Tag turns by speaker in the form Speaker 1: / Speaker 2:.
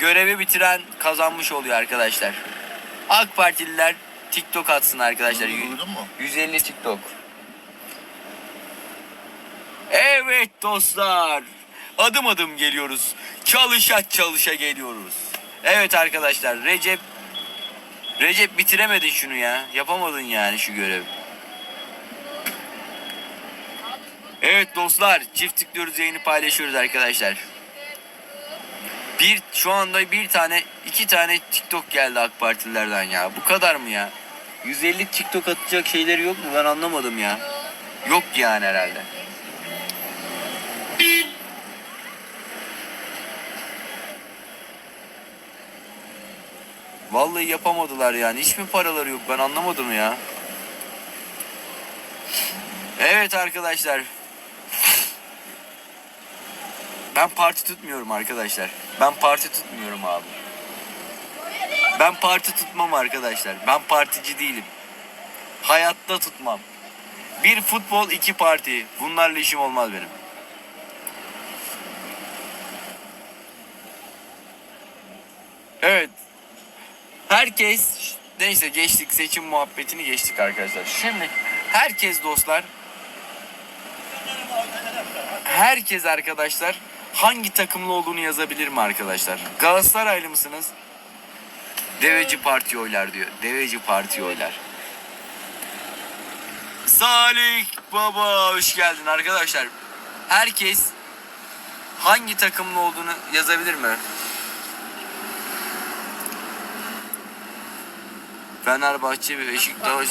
Speaker 1: görevi bitiren kazanmış oluyor arkadaşlar. AK Partililer TikTok atsın arkadaşlar.
Speaker 2: Duydun mu?
Speaker 1: 150 TikTok. Evet dostlar. Adım adım geliyoruz. Çalışa çalışa geliyoruz. Evet arkadaşlar Recep Recep bitiremedin şunu ya. Yapamadın yani şu görevi. Evet dostlar çift tıklıyoruz yayını paylaşıyoruz arkadaşlar. Bir şu anda bir tane iki tane TikTok geldi AK Partililerden ya. Bu kadar mı ya? 150 TikTok atacak şeyleri yok mu? Ben anlamadım ya. Yok yani herhalde. Vallahi yapamadılar yani. Hiç mi paraları yok? Ben anlamadım ya. Evet arkadaşlar. Ben parti tutmuyorum arkadaşlar. Ben parti tutmuyorum abi. Ben parti tutmam arkadaşlar. Ben partici değilim. Hayatta tutmam. Bir futbol, iki parti. Bunlarla işim olmaz benim. Evet. Herkes neyse geçtik seçim muhabbetini geçtik arkadaşlar. Şimdi herkes dostlar herkes arkadaşlar hangi takımlı olduğunu yazabilir mi arkadaşlar? Galatasaraylı mısınız? Deveci Parti oylar diyor. Deveci Parti oylar. Salih Baba hoş geldin arkadaşlar. Herkes hangi takımlı olduğunu yazabilir mi? Fenerbahçe ve Beşiktaş